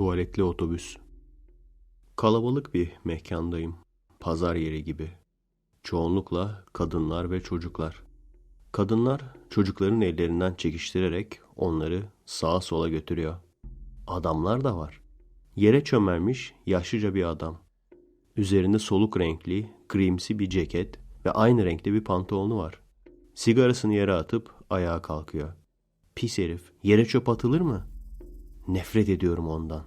Tuvaletli otobüs. Kalabalık bir mekandayım. Pazar yeri gibi. Çoğunlukla kadınlar ve çocuklar. Kadınlar çocukların ellerinden çekiştirerek onları sağa sola götürüyor. Adamlar da var. Yere çömelmiş yaşlıca bir adam. Üzerinde soluk renkli, grimsi bir ceket ve aynı renkte bir pantolonu var. Sigarasını yere atıp ayağa kalkıyor. Pis herif, yere çöp atılır mı? Nefret ediyorum ondan.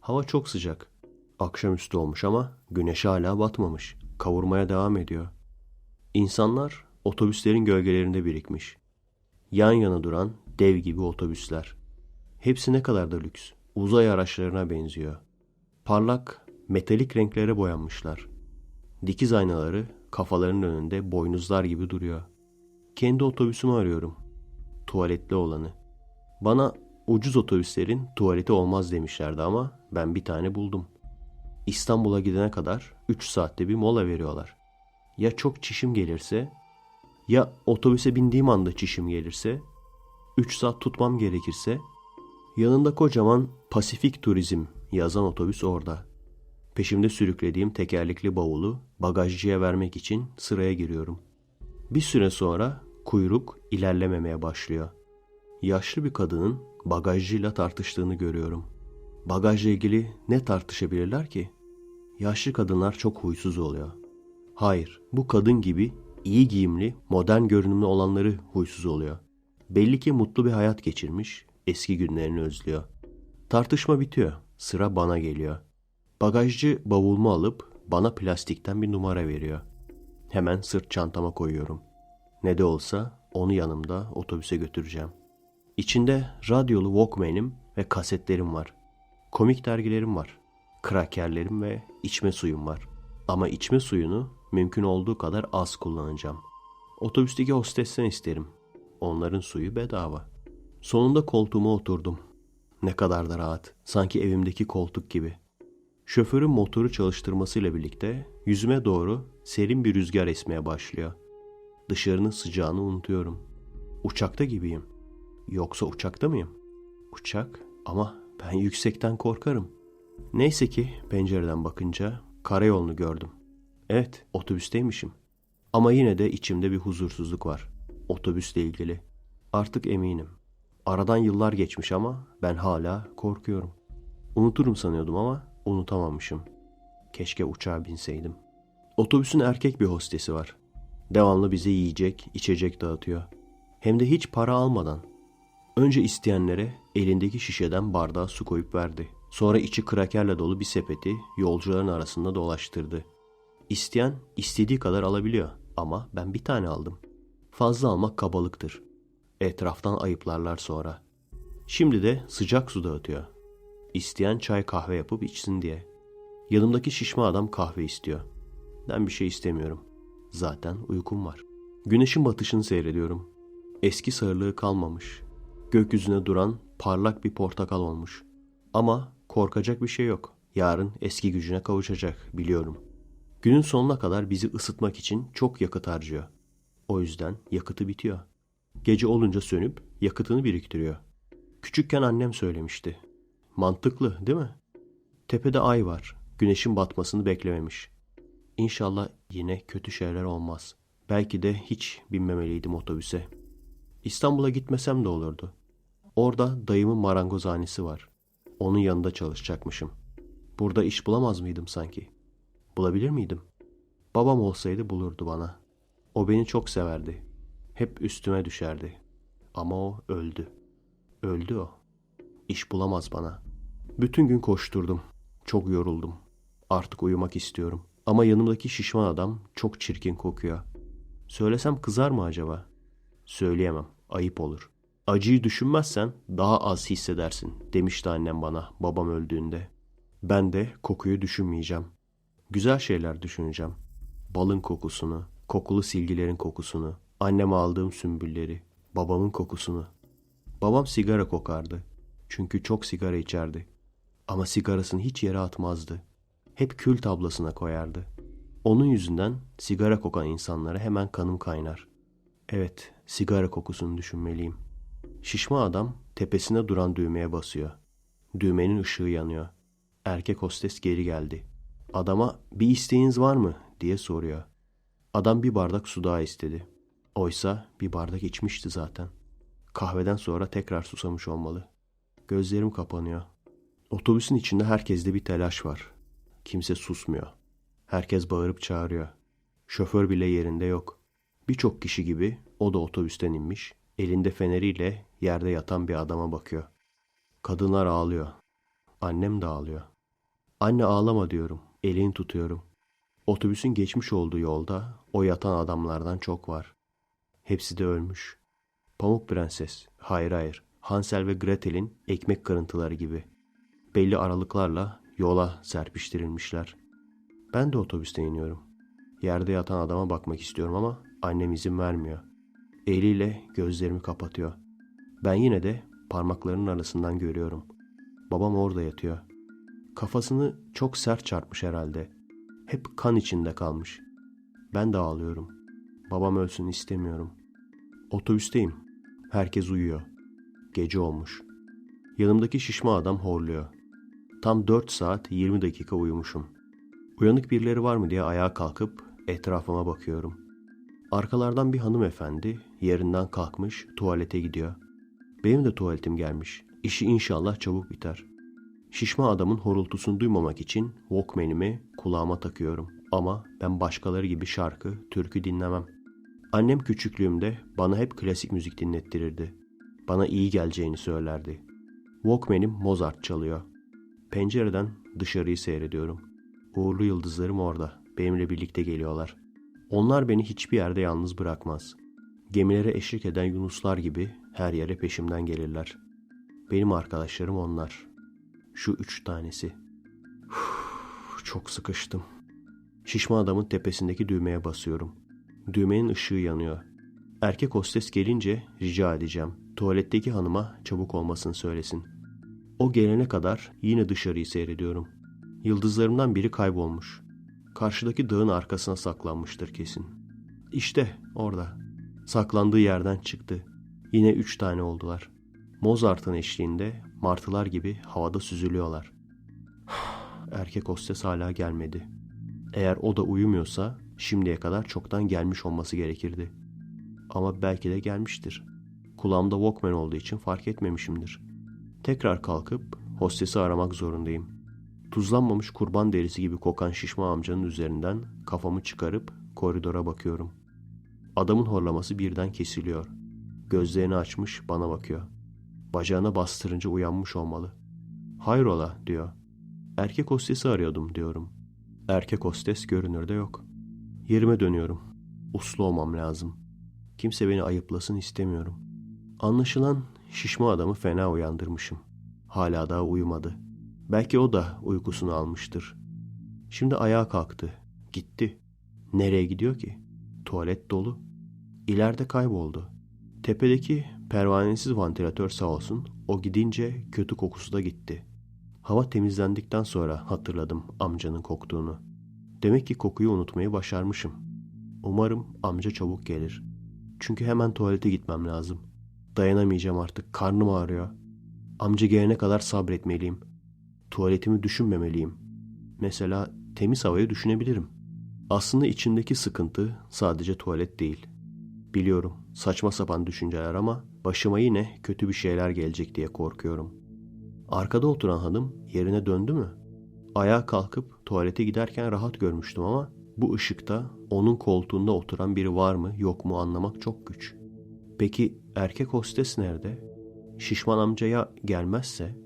Hava çok sıcak. Akşamüstü olmuş ama güneş hala batmamış. Kavurmaya devam ediyor. İnsanlar otobüslerin gölgelerinde birikmiş. Yan yana duran dev gibi otobüsler. Hepsi ne kadar da lüks. Uzay araçlarına benziyor. Parlak, metalik renklere boyanmışlar. Dikiz aynaları kafalarının önünde boynuzlar gibi duruyor. Kendi otobüsümü arıyorum. Tuvaletli olanı. Bana ucuz otobüslerin tuvaleti olmaz demişlerdi ama ben bir tane buldum. İstanbul'a gidene kadar 3 saatte bir mola veriyorlar. Ya çok çişim gelirse ya otobüse bindiğim anda çişim gelirse 3 saat tutmam gerekirse yanında kocaman Pasifik Turizm yazan otobüs orada. Peşimde sürüklediğim tekerlekli bavulu bagajcıya vermek için sıraya giriyorum. Bir süre sonra kuyruk ilerlememeye başlıyor. Yaşlı bir kadının bagajcıyla tartıştığını görüyorum. Bagajla ilgili ne tartışabilirler ki? Yaşlı kadınlar çok huysuz oluyor. Hayır, bu kadın gibi iyi giyimli, modern görünümlü olanları huysuz oluyor. Belli ki mutlu bir hayat geçirmiş, eski günlerini özlüyor. Tartışma bitiyor, sıra bana geliyor. Bagajcı bavulumu alıp bana plastikten bir numara veriyor. Hemen sırt çantama koyuyorum. Ne de olsa onu yanımda otobüse götüreceğim. İçinde radyolu Walkman'im ve kasetlerim var. Komik dergilerim var. Krakerlerim ve içme suyum var. Ama içme suyunu mümkün olduğu kadar az kullanacağım. Otobüsteki hostesten isterim. Onların suyu bedava. Sonunda koltuğuma oturdum. Ne kadar da rahat. Sanki evimdeki koltuk gibi. Şoförün motoru çalıştırmasıyla birlikte yüzüme doğru serin bir rüzgar esmeye başlıyor. Dışarının sıcağını unutuyorum. Uçakta gibiyim. Yoksa uçakta mıyım? Uçak ama ben yüksekten korkarım. Neyse ki pencereden bakınca karayolunu gördüm. Evet, otobüsteymişim. Ama yine de içimde bir huzursuzluk var. Otobüsle ilgili. Artık eminim. Aradan yıllar geçmiş ama ben hala korkuyorum. Unuturum sanıyordum ama unutamamışım. Keşke uçağa binseydim. Otobüsün erkek bir hostesi var. Devamlı bize yiyecek, içecek dağıtıyor. Hem de hiç para almadan. Önce isteyenlere elindeki şişeden bardağa su koyup verdi. Sonra içi krakerle dolu bir sepeti yolcuların arasında dolaştırdı. İsteyen istediği kadar alabiliyor ama ben bir tane aldım. Fazla almak kabalıktır. Etraftan ayıplarlar sonra. Şimdi de sıcak su dağıtıyor. İsteyen çay kahve yapıp içsin diye. Yanımdaki şişme adam kahve istiyor. Ben bir şey istemiyorum. Zaten uykum var. Güneşin batışını seyrediyorum. Eski sarılığı kalmamış. Gökyüzüne duran parlak bir portakal olmuş. Ama korkacak bir şey yok. Yarın eski gücüne kavuşacak biliyorum. Günün sonuna kadar bizi ısıtmak için çok yakıt harcıyor. O yüzden yakıtı bitiyor. Gece olunca sönüp yakıtını biriktiriyor. Küçükken annem söylemişti. Mantıklı değil mi? Tepede ay var. Güneşin batmasını beklememiş. İnşallah yine kötü şeyler olmaz. Belki de hiç binmemeliydim otobüse. İstanbul'a gitmesem de olurdu. Orada dayımın marangozhanesi var. Onun yanında çalışacakmışım. Burada iş bulamaz mıydım sanki? Bulabilir miydim? Babam olsaydı bulurdu bana. O beni çok severdi. Hep üstüme düşerdi. Ama o öldü. Öldü o. İş bulamaz bana. Bütün gün koşturdum. Çok yoruldum. Artık uyumak istiyorum. Ama yanımdaki şişman adam çok çirkin kokuyor. Söylesem kızar mı acaba? Söyleyemem. Ayıp olur. Acıyı düşünmezsen daha az hissedersin demişti annem bana babam öldüğünde. Ben de kokuyu düşünmeyeceğim. Güzel şeyler düşüneceğim. Balın kokusunu, kokulu silgilerin kokusunu, anneme aldığım sümbülleri, babamın kokusunu. Babam sigara kokardı. Çünkü çok sigara içerdi. Ama sigarasını hiç yere atmazdı. Hep kül tablasına koyardı. Onun yüzünden sigara kokan insanlara hemen kanım kaynar. Evet, sigara kokusunu düşünmeliyim. Şişma adam tepesine duran düğmeye basıyor. Düğmenin ışığı yanıyor. Erkek hostes geri geldi. Adama bir isteğiniz var mı diye soruyor. Adam bir bardak su daha istedi. Oysa bir bardak içmişti zaten. Kahveden sonra tekrar susamış olmalı. Gözlerim kapanıyor. Otobüsün içinde herkeste bir telaş var. Kimse susmuyor. Herkes bağırıp çağırıyor. Şoför bile yerinde yok. Birçok kişi gibi o da otobüsten inmiş, elinde feneriyle yerde yatan bir adama bakıyor. Kadınlar ağlıyor. Annem de ağlıyor. Anne ağlama diyorum. Elini tutuyorum. Otobüsün geçmiş olduğu yolda o yatan adamlardan çok var. Hepsi de ölmüş. Pamuk Prenses, hayır hayır, Hansel ve Gretel'in ekmek kırıntıları gibi. Belli aralıklarla yola serpiştirilmişler. Ben de otobüste iniyorum. Yerde yatan adama bakmak istiyorum ama annem izin vermiyor. Eliyle gözlerimi kapatıyor. Ben yine de parmaklarının arasından görüyorum. Babam orada yatıyor. Kafasını çok sert çarpmış herhalde. Hep kan içinde kalmış. Ben de ağlıyorum. Babam ölsün istemiyorum. Otobüsteyim. Herkes uyuyor. Gece olmuş. Yanımdaki şişma adam horluyor. Tam 4 saat 20 dakika uyumuşum. Uyanık birileri var mı diye ayağa kalkıp etrafıma bakıyorum. Arkalardan bir hanımefendi yerinden kalkmış tuvalete gidiyor. Benim de tuvaletim gelmiş. İşi inşallah çabuk biter. Şişma adamın horultusunu duymamak için Walkman'imi kulağıma takıyorum. Ama ben başkaları gibi şarkı, türkü dinlemem. Annem küçüklüğümde bana hep klasik müzik dinlettirirdi. Bana iyi geleceğini söylerdi. Walkman'im Mozart çalıyor. Pencereden dışarıyı seyrediyorum. Uğurlu yıldızlarım orada. Benimle birlikte geliyorlar. Onlar beni hiçbir yerde yalnız bırakmaz. Gemilere eşlik eden yunuslar gibi her yere peşimden gelirler. Benim arkadaşlarım onlar. Şu üç tanesi. Uf, çok sıkıştım. Şişma adamın tepesindeki düğmeye basıyorum. Düğmenin ışığı yanıyor. Erkek hostes gelince rica edeceğim. Tuvaletteki hanıma çabuk olmasını söylesin. O gelene kadar yine dışarıyı seyrediyorum. Yıldızlarımdan biri kaybolmuş. Karşıdaki dağın arkasına saklanmıştır kesin. İşte orada. Saklandığı yerden çıktı. Yine üç tane oldular. Mozart'ın eşliğinde martılar gibi havada süzülüyorlar. Erkek hostes hala gelmedi. Eğer o da uyumuyorsa şimdiye kadar çoktan gelmiş olması gerekirdi. Ama belki de gelmiştir. Kulağımda Walkman olduğu için fark etmemişimdir. Tekrar kalkıp hostesi aramak zorundayım. Tuzlanmamış kurban derisi gibi kokan şişma amcanın üzerinden kafamı çıkarıp koridora bakıyorum. Adamın horlaması birden kesiliyor. Gözlerini açmış bana bakıyor. Bacağına bastırınca uyanmış olmalı. Hayrola diyor. Erkek hostesi arıyordum diyorum. Erkek hostes görünürde yok. Yerime dönüyorum. Uslu olmam lazım. Kimse beni ayıplasın istemiyorum. Anlaşılan şişma adamı fena uyandırmışım. Hala daha uyumadı. Belki o da uykusunu almıştır. Şimdi ayağa kalktı. Gitti. Nereye gidiyor ki? Tuvalet dolu. İleride kayboldu. Tepedeki pervanesiz vantilatör sağ olsun o gidince kötü kokusu da gitti. Hava temizlendikten sonra hatırladım amcanın koktuğunu. Demek ki kokuyu unutmayı başarmışım. Umarım amca çabuk gelir. Çünkü hemen tuvalete gitmem lazım. Dayanamayacağım artık. Karnım ağrıyor. Amca gelene kadar sabretmeliyim. Tuvaletimi düşünmemeliyim. Mesela temiz havayı düşünebilirim. Aslında içindeki sıkıntı sadece tuvalet değil. Biliyorum saçma sapan düşünceler ama başıma yine kötü bir şeyler gelecek diye korkuyorum. Arkada oturan hanım yerine döndü mü? Ayağa kalkıp tuvalete giderken rahat görmüştüm ama bu ışıkta onun koltuğunda oturan biri var mı yok mu anlamak çok güç. Peki erkek hostes nerede? Şişman amcaya gelmezse?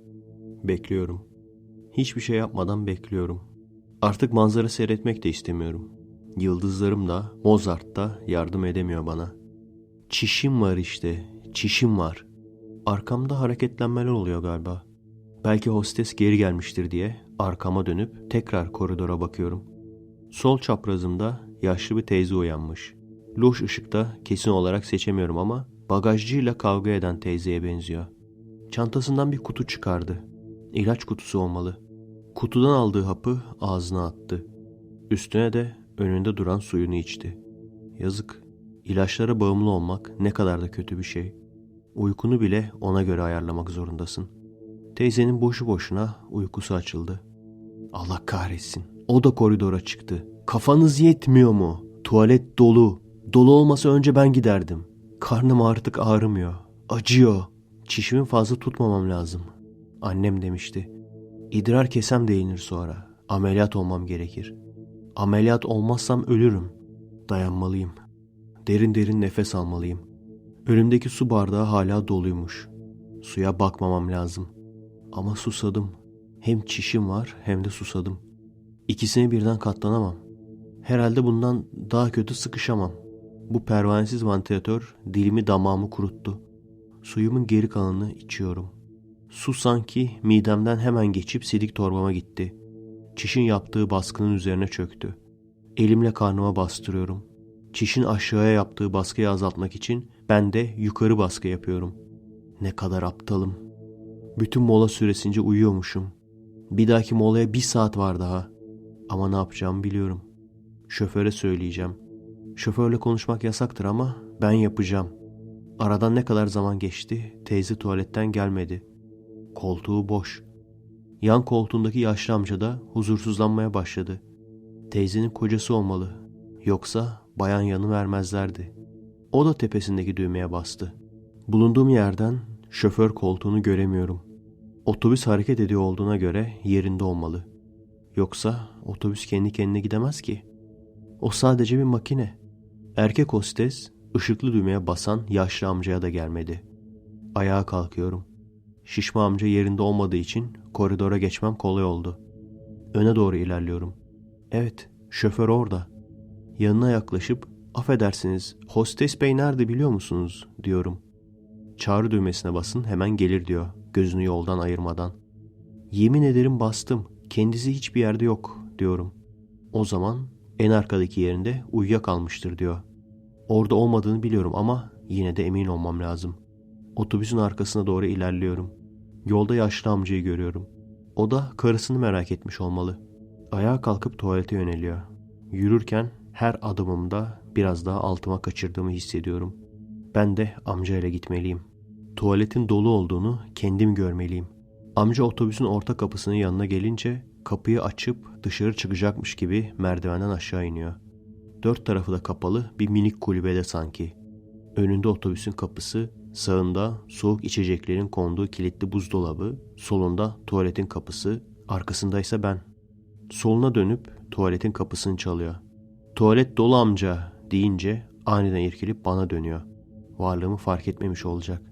Bekliyorum. Hiçbir şey yapmadan bekliyorum. Artık manzara seyretmek de istemiyorum. Yıldızlarım da Mozart da yardım edemiyor bana. Çişim var işte, çişim var. Arkamda hareketlenmeler oluyor galiba. Belki hostes geri gelmiştir diye arkama dönüp tekrar koridora bakıyorum. Sol çaprazımda yaşlı bir teyze uyanmış. Loş ışıkta kesin olarak seçemiyorum ama bagajcıyla kavga eden teyzeye benziyor. Çantasından bir kutu çıkardı. İlaç kutusu olmalı. Kutudan aldığı hapı ağzına attı. Üstüne de önünde duran suyunu içti. Yazık. İlaçlara bağımlı olmak ne kadar da kötü bir şey. Uykunu bile ona göre ayarlamak zorundasın. Teyzenin boşu boşuna uykusu açıldı. Allah kahretsin. O da koridora çıktı. Kafanız yetmiyor mu? Tuvalet dolu. Dolu olmasa önce ben giderdim. Karnım artık ağrımıyor. Acıyor. Çişimi fazla tutmamam lazım. Annem demişti. İdrar kesem değinir sonra. Ameliyat olmam gerekir. Ameliyat olmazsam ölürüm. Dayanmalıyım. Derin derin nefes almalıyım. Önümdeki su bardağı hala doluymuş. Suya bakmamam lazım. Ama susadım. Hem çişim var hem de susadım. İkisine birden katlanamam. Herhalde bundan daha kötü sıkışamam. Bu pervanesiz vantilatör dilimi damağımı kuruttu. Suyumun geri kalanını içiyorum. Su sanki midemden hemen geçip sidik torbama gitti. Çişin yaptığı baskının üzerine çöktü. Elimle karnıma bastırıyorum. Çişin aşağıya yaptığı baskıyı azaltmak için ben de yukarı baskı yapıyorum. Ne kadar aptalım. Bütün mola süresince uyuyormuşum. Bir dahaki molaya bir saat var daha. Ama ne yapacağımı biliyorum. Şoföre söyleyeceğim. Şoförle konuşmak yasaktır ama ben yapacağım. Aradan ne kadar zaman geçti, teyze tuvaletten gelmedi. Koltuğu boş. Yan koltuğundaki yaşlı amca da huzursuzlanmaya başladı. Teyzenin kocası olmalı. Yoksa bayan yanı vermezlerdi. O da tepesindeki düğmeye bastı. Bulunduğum yerden şoför koltuğunu göremiyorum. Otobüs hareket ediyor olduğuna göre yerinde olmalı. Yoksa otobüs kendi kendine gidemez ki. O sadece bir makine. Erkek hostes ışıklı düğmeye basan yaşlı amcaya da gelmedi. Ayağa kalkıyorum. Şişma amca yerinde olmadığı için koridora geçmem kolay oldu. Öne doğru ilerliyorum. Evet, şoför orada. Yanına yaklaşıp, affedersiniz, hostes bey nerede biliyor musunuz, diyorum. Çağrı düğmesine basın hemen gelir diyor, gözünü yoldan ayırmadan. Yemin ederim bastım, kendisi hiçbir yerde yok, diyorum. O zaman en arkadaki yerinde uyuyakalmıştır diyor. Orada olmadığını biliyorum ama yine de emin olmam lazım. Otobüsün arkasına doğru ilerliyorum. Yolda yaşlı amcayı görüyorum. O da karısını merak etmiş olmalı. Ayağa kalkıp tuvalete yöneliyor. Yürürken her adımımda biraz daha altıma kaçırdığımı hissediyorum. Ben de amcayla gitmeliyim. Tuvaletin dolu olduğunu kendim görmeliyim. Amca otobüsün orta kapısının yanına gelince kapıyı açıp dışarı çıkacakmış gibi merdivenden aşağı iniyor. Dört tarafı da kapalı bir minik kulübede sanki. Önünde otobüsün kapısı, sağında soğuk içeceklerin konduğu kilitli buzdolabı, solunda tuvaletin kapısı, arkasındaysa ben. Soluna dönüp tuvaletin kapısını çalıyor. Tuvalet dolu amca deyince aniden irkilip bana dönüyor. Varlığımı fark etmemiş olacak.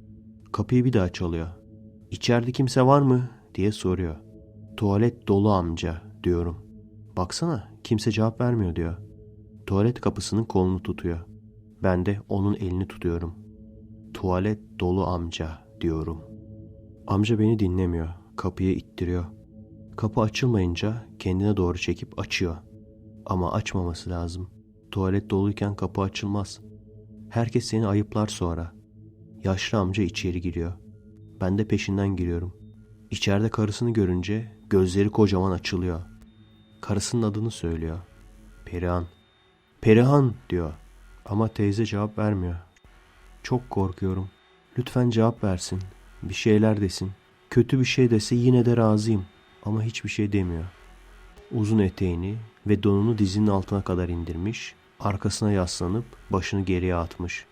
Kapıyı bir daha çalıyor. İçeride kimse var mı diye soruyor. Tuvalet dolu amca diyorum. Baksana kimse cevap vermiyor diyor. Tuvalet kapısının kolunu tutuyor. Ben de onun elini tutuyorum. Tuvalet dolu amca diyorum. Amca beni dinlemiyor. Kapıyı ittiriyor. Kapı açılmayınca kendine doğru çekip açıyor. Ama açmaması lazım. Tuvalet doluyken kapı açılmaz. Herkes seni ayıplar sonra. Yaşlı amca içeri giriyor. Ben de peşinden giriyorum. İçeride karısını görünce gözleri kocaman açılıyor. Karısının adını söylüyor. Perihan. Perihan diyor. Ama teyze cevap vermiyor. Çok korkuyorum. Lütfen cevap versin. Bir şeyler desin. Kötü bir şey dese yine de razıyım. Ama hiçbir şey demiyor. Uzun eteğini ve donunu dizinin altına kadar indirmiş. Arkasına yaslanıp başını geriye atmış.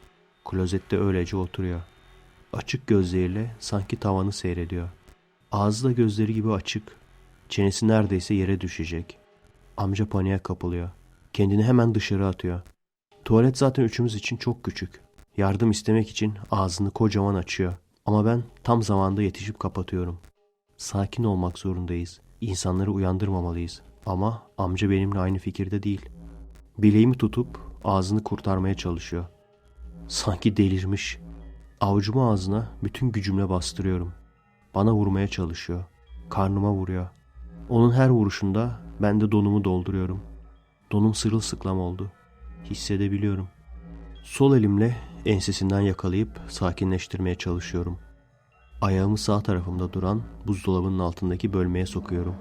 Klozette öylece oturuyor. Açık gözleriyle sanki tavanı seyrediyor. Ağzı da gözleri gibi açık. Çenesi neredeyse yere düşecek. Amca paniğe kapılıyor. Kendini hemen dışarı atıyor. Tuvalet zaten üçümüz için çok küçük. Yardım istemek için ağzını kocaman açıyor. Ama ben tam zamanda yetişip kapatıyorum. Sakin olmak zorundayız. İnsanları uyandırmamalıyız. Ama amca benimle aynı fikirde değil. Bileğimi tutup ağzını kurtarmaya çalışıyor. Sanki delirmiş. Avucumu ağzına bütün gücümle bastırıyorum. Bana vurmaya çalışıyor. Karnıma vuruyor. Onun her vuruşunda ben de donumu dolduruyorum. Donum sırılsıklam oldu. Hissedebiliyorum. Sol elimle ensesinden yakalayıp sakinleştirmeye çalışıyorum. Ayağımı sağ tarafımda duran buzdolabının altındaki bölmeye sokuyorum.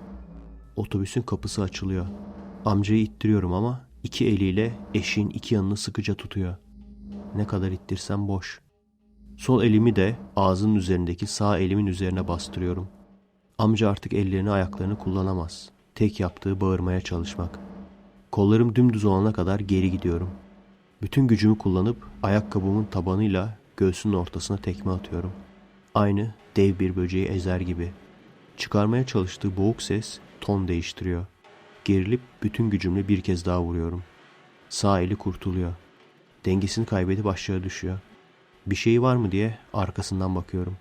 Otobüsün kapısı açılıyor. Amcayı ittiriyorum ama iki eliyle eşiğin iki yanını sıkıca tutuyor. Ne kadar ittirsem boş. Sol elimi de ağzının üzerindeki sağ elimin üzerine bastırıyorum. Amca artık ellerini ayaklarını kullanamaz. Tek yaptığı bağırmaya çalışmak. Kollarım dümdüz olana kadar geri gidiyorum. Bütün gücümü kullanıp ayakkabımın tabanıyla göğsünün ortasına tekme atıyorum. Aynı dev bir böceği ezer gibi. Çıkarmaya çalıştığı boğuk ses ton değiştiriyor. Gerilip bütün gücümle bir kez daha vuruyorum. Sağ eli kurtuluyor. Dengesini kaybedip aşağı düşüyor. Bir şey var mı diye arkasından bakıyorum.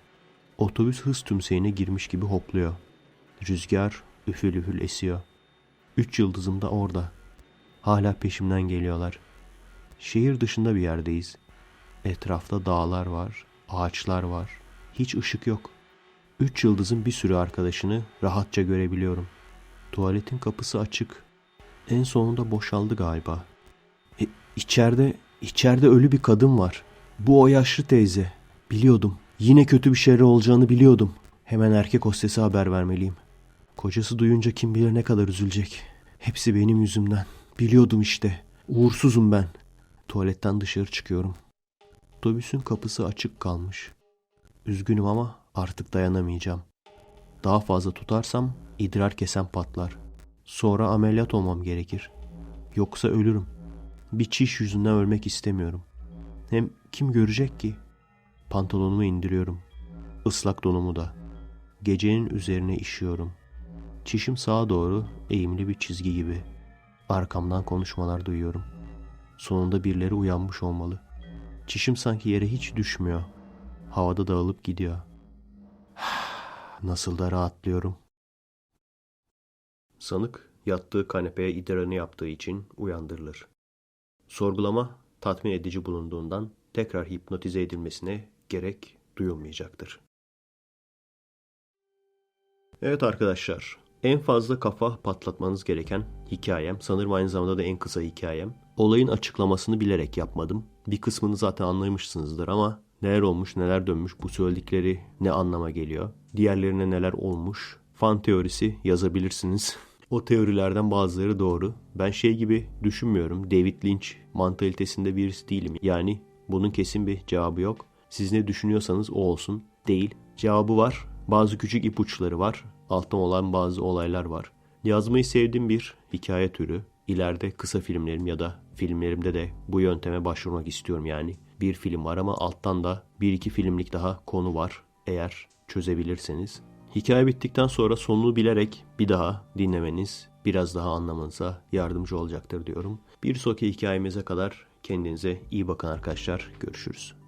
Otobüs hız tümseyine girmiş gibi hopluyor. Rüzgar üfül üfül esiyor. Üç yıldızım da orada. Hala peşimden geliyorlar. Şehir dışında bir yerdeyiz. Etrafta dağlar var, ağaçlar var. Hiç ışık yok. Üç yıldızın bir sürü arkadaşını rahatça görebiliyorum. Tuvaletin kapısı açık. En sonunda boşaldı galiba. E, içeride, içeride ölü bir kadın var. Bu o yaşlı teyze. Biliyordum. Yine kötü bir şeyler olacağını biliyordum. Hemen erkek hostese haber vermeliyim. Kocası duyunca kim bilir ne kadar üzülecek. Hepsi benim yüzümden. Biliyordum işte. Uğursuzum ben. Tuvaletten dışarı çıkıyorum. Otobüsün kapısı açık kalmış. Üzgünüm ama artık dayanamayacağım. Daha fazla tutarsam idrar kesem patlar. Sonra ameliyat olmam gerekir. Yoksa ölürüm. Bir çiş yüzünden ölmek istemiyorum. Hem kim görecek ki? Pantolonumu indiriyorum. Islak donumu da. Gecenin üzerine işiyorum. Çişim sağa doğru eğimli bir çizgi gibi. Arkamdan konuşmalar duyuyorum. Sonunda birileri uyanmış olmalı. Çişim sanki yere hiç düşmüyor. Havada dağılıp gidiyor. Nasıl da rahatlıyorum. Sanık yattığı kanepeye idrarını yaptığı için uyandırılır. Sorgulama tatmin edici bulunduğundan tekrar hipnotize edilmesine gerek duyulmayacaktır. Evet arkadaşlar, en fazla kafa patlatmanız gereken hikayem, sanırım aynı zamanda da en kısa hikayem. Olayın açıklamasını bilerek yapmadım. Bir kısmını zaten anlamışsınızdır ama neler olmuş, neler dönmüş, bu söyledikleri ne anlama geliyor, diğerlerine neler olmuş, fan teorisi yazabilirsiniz. O teorilerden bazıları doğru. Ben şey gibi düşünmüyorum. David Lynch mantalitesinde birisi değilim. Yani bunun kesin bir cevabı yok. Siz ne düşünüyorsanız o olsun. Değil. Cevabı var. Bazı küçük ipuçları var. Alttan olan bazı olaylar var. Yazmayı sevdiğim bir hikaye türü. İleride kısa filmlerim ya da filmlerimde de bu yönteme başvurmak istiyorum yani. Bir film var ama alttan da bir iki filmlik daha konu var. Eğer çözebilirseniz. Hikaye bittikten sonra sonunu bilerek bir daha dinlemeniz biraz daha anlamanıza yardımcı olacaktır diyorum. Bir sonraki hikayemize kadar kendinize iyi bakın arkadaşlar. Görüşürüz.